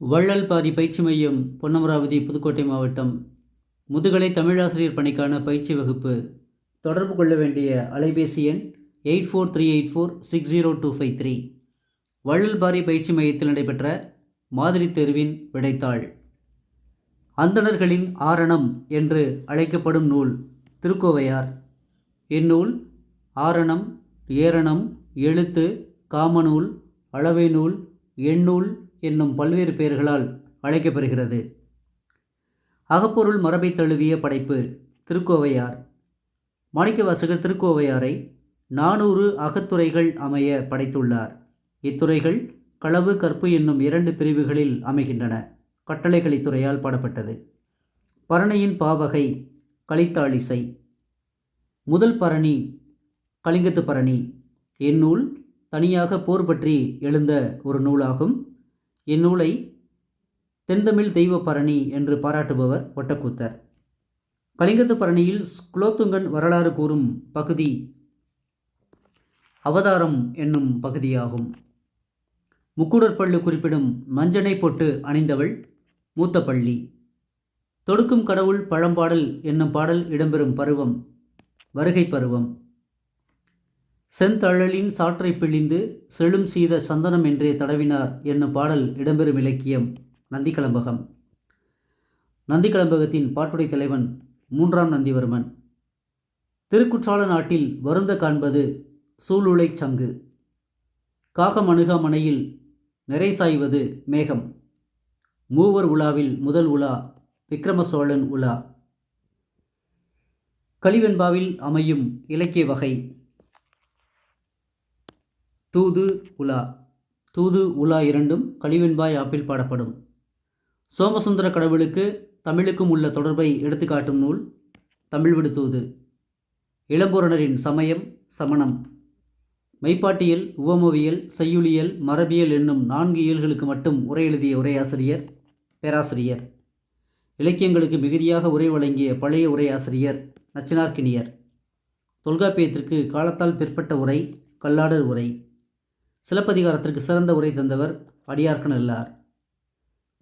வள்ளல் பாரி பயிற்சி மையம் பொன்னமராவதி புதுக்கோட்டை மாவட்டம். முதுகலை தமிழாசிரியர் பணிக்கான பயிற்சி வகுப்பு. தொடர்பு கொள்ள வேண்டிய அலைபேசி எண் eight four three eight four six zero two five three. வள்ளல் பாரி பயிற்சி மையத்தில் நடைபெற்ற மாதிரி தேர்வின் விடைத்தாள். அந்தணர்களின் ஆரணம் என்று அழைக்கப்படும் நூல் திருக்கோவையார். இந்நூல் ஆரணம் ஏரணம் எழுத்து காமநூல் அளவை நூல் எண்ணூல் என்னும் பல்வேறு பெயர்களால் அழைக்கப்பெறுகிறது அகப்பொருள் மரபை தழுவிய படைப்பு திருக்கோவையார். மாணிக்கவாசகர் திருக்கோவையாரை நானூறு அகத்துறைகள் அமைய படைத்துள்ளார். இத்துறைகள் களவு கற்பு என்னும் இரண்டு பிரிவுகளில் அமைகின்றன. கட்டளைக்கலித்துறையால் பாடப்பட்டது. பரணியின் பாவகை கலித்தாளிசை முதல் பரணி கலிங்கத்து பரணி இந்நூல் தனியாக போர் பற்றி எழுந்த ஒரு நூலாகும். இந்நூலை தென்தமிழ் தெய்வ பரணி என்று பாராட்டுபவர் ஒட்டக்கூத்தர். கலிங்கத்து பரணியில் குலோத்துங்கன் வரலாறு கூறும் பகுதி அவதாரம் என்னும் பகுதியாகும். முக்குடற்பள்ளு குறிப்பிடும் மஞ்சனை பொட்டு அணிந்தவள் மூத்த பள்ளி தொடுக்கும் கடவுள் பழம்பாடல் என்னும் பாடல் இடம்பெறும் பருவம் வருகை பருவம். செந்தழலின் சாற்றை பிழிந்து செழும் சீத சந்தனம் என்றே தடவினார் என்னும் பாடல் இடம்பெறும் இலக்கியம் நந்திக்கலம்பகம் நந்திக்கலம்பகத்தின் பாட்டுடை தலைவன் மூன்றாம் நந்திவர்மன். திருக்குற்றால நாட்டில் வருந்த காண்பது சூளுளை சங்கு. காகம் அணுகா மனையில் நிறை சாய்வது மேகம். மூவர் உலாவில் முதல் உலா விக்ரம சோழன் உலா. கலிவெண்பாவில் அமையும் இலக்கிய வகை தூது உலா. தூது உலா இரண்டும் கழிவெண்பாய் ஆப்பில் பாடப்படும். சோமசுந்தர கடவுளுக்கு தமிழுக்கும் உள்ள தொடர்பை எடுத்துக்காட்டும் நூல் தமிழ் விடுத்தூது தூது. இளம்பூரணரின் சமயம் சமணம். மெய்ப்பாட்டியல் உவமவியல் செய்யுளியல் மரபியல் என்னும் நான்கு இயல்களுக்கு மட்டும் உரை எழுதிய உரையாசிரியர் பேராசிரியர். இலக்கியங்களுக்கு மிகுதியாக உரை வழங்கிய பழைய உரையாசிரியர் நச்சினார்கினியர் தொல்காப்பியத்திற்கு காலத்தால் பிற்பட்ட உரை கல்லாடர் உரை. சிலப்பதிகாரத்திற்கு சிறந்த உரை தந்தவர் அடியார்க்கு நல்லார்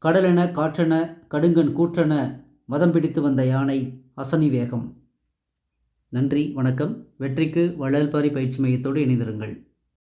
கடலென காற்றென கடுங்கன் கூற்றென மதம் பிடித்து வந்த யானை அசனி வேகம். நன்றி வணக்கம். வெற்றிக்கு வள்ளல்பாரி பயிற்சி மையத்தோடு இணைந்திருங்கள்.